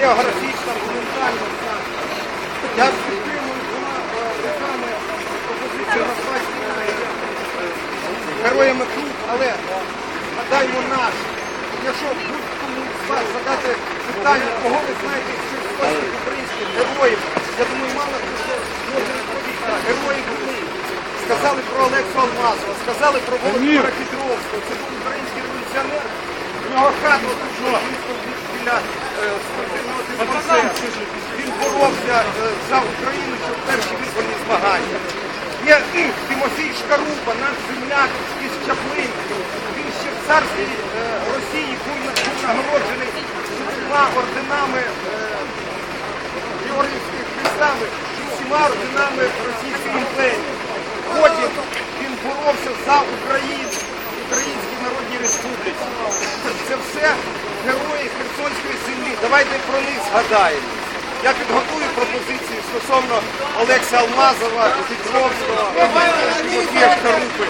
географічна, монументальна. Я підтримую двома е, руками пропозицію назвати героями Крут, але гадаймо наш. Якщо будь-кому з вас задати питання, кого ви знаєте з сільськогосподарських українських героїв, я думаю, мало хто може відповісти. Герої були. Сказали про Олексу Алмазова, сказали про Володимира Петровського. Це був український революціонер. У нього була біля е, спортивного. Він боровся е, за Україну, щоб перші визвольні змагання. Є Тимофій Шкарупа, наш земляк із Чаплинки. Він ще в царстві е, Росії був, на- був нагороджений чотирма орденами е, Георгіївськими хрестами і всіма орденами Російської імперії. Потім він боровся за Україну, Давайте про них згадаємо. Я підготую пропозиції стосовно Олекса Алмазова, Петровського, Тимофія Шкарупи.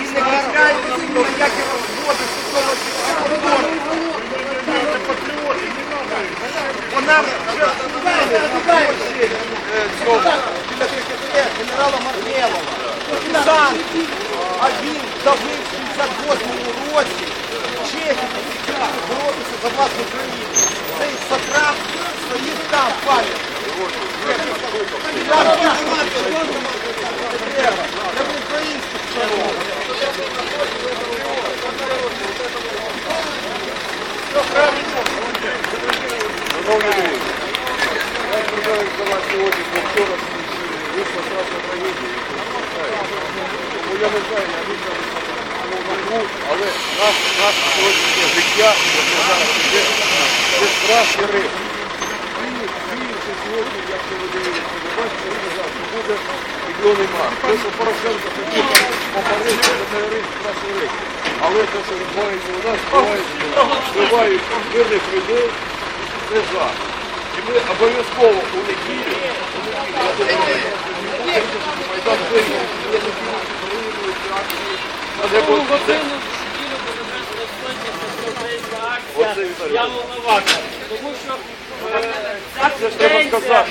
Він не виявляє ніякі розводи стосовно. Вона вже цього генерала Мармелова. Санки. А він давив в 58 році Чехів боротися за власну країну. Цей сатрап стоїть там, пам'ять. Я Це був український шаров. Шановні я звертаюся до вас сьогодні повторно вийшла страшна трагедія. Тому я не знаю, я вийшов нову, але наш, наше сьогоднішнє життя, яке зараз іде, це страшний ризик. Діючи сьогодні, як ви дивилися, ви бачите, що буде мільйони мар. Те, що Порошенко хотів попередити, це не ризик, страшний ризик. Але те, що відбувається у нас, вбивають, вбивають мирних людей, це жах. І ми обов'язково у неділю, у Майдан вийде, у неділю приїдуть акції, а Другу буде це? годину в неділю буде введена сьогодні всеукраїнська Оце акція Віталій. «Я Волноваха». Тому що е, Це треба сказати.